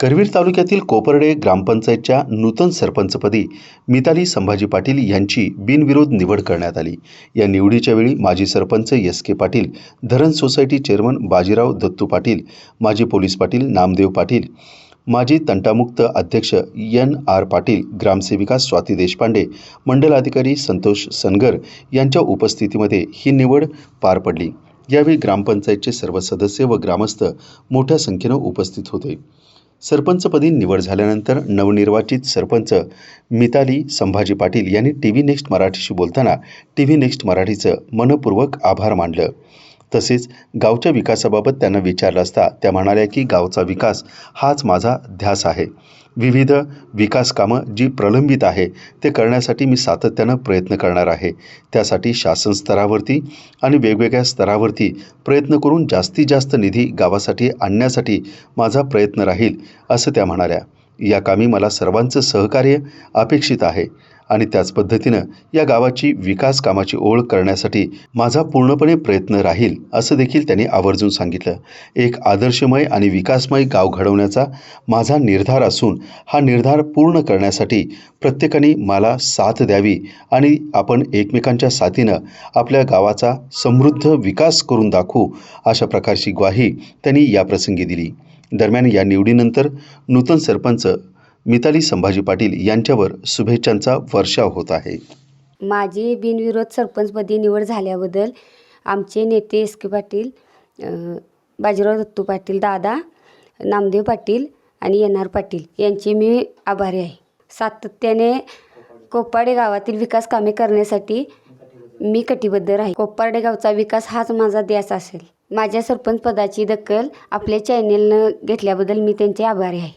करवीर तालुक्यातील कोपर्डे ग्रामपंचायतच्या नूतन सरपंचपदी मिताली संभाजी पाटील यांची बिनविरोध निवड करण्यात आली. या निवडीच्या वेळी माजी सरपंच एस के पाटील धरण सोसायटी चेअरमन बाजीराव दत्तू पाटील माजी पोलीस पाटील नामदेव पाटील माजी तंटामुक्त अध्यक्ष एन आर पाटील ग्रामसेविका स्वाती देशपांडे मंडलाधिकारी संतोष सनगर यांच्या उपस्थितीमध्ये ही निवड पार पडली. यावेळी ग्रामपंचायतचे सर्व सदस्य व ग्रामस्थ मोठ्या संख्येनं उपस्थित होते. सरपंचपदी निवड झाल्यानंतर नवनिर्वाचित सरपंच मिताली संभाजी पाटील यांनी टी व्ही नेक्स्ट मराठीशी बोलताना टी व्ही नेक्स्ट मराठीचं मनपूर्वक आभार मानलं. तसेच गावच्या विकासाबाबत त्यांना विचारलं असता त्या म्हणाल्या की गावचा विकास हाच माझा ध्यास आहे. विविध विकास कामं जी प्रलंबित आहे ते करण्यासाठी मी सातत्यानं प्रयत्न करणार आहे. त्यासाठी शासन स्तरावरती आणि वेगवेगळ्या स्तरावरती प्रयत्न करून जास्तीत जास्त निधी गावासाठी आणण्यासाठी माझा प्रयत्न राहील असं त्या म्हणाल्या. या कामी मला सर्वांचं सहकार्य अपेक्षित आहे. आणि त्याच पद्धतीनं या गावाची विकास कामाची ओळख करण्यासाठी माझा पूर्णपणे प्रयत्न राहील असं देखील त्यांनी आवर्जून सांगितलं. एक आदर्शमय आणि विकासमय गाव घडवण्याचा माझा निर्धार असून हा निर्धार पूर्ण करण्यासाठी प्रत्येकाने मला साथ द्यावी आणि आपण एकमेकांच्या साथीनं आपल्या गावाचा समृद्ध विकास करून दाखवू अशा प्रकारची ग्वाही त्यांनी याप्रसंगी दिली. दरम्यान या निवडीनंतर नूतन सरपंच मिताली संभाजी पाटील यांच्यावर शुभेच्छांचा वर्षाव होत आहे. माझी बिनविरोध सरपंचपदी निवड झाल्याबद्दल आमचे नेते एस के पाटील बाजीराव दत्तू पाटील दादा नामदेव पाटील आणि एन आर पाटील यांचे मी आभारी आहे. सातत्याने कोपाडे गावातील विकास कामे करण्यासाठी मी कटिबद्ध राहील कोपाडे गावचा विकास हाच माझा ध्यास असेल. माझ्या सरपंच पदाची दखल आपल्या चॅनेलनं घेतल्याबद्दल मी त्यांचे आभारी आहे.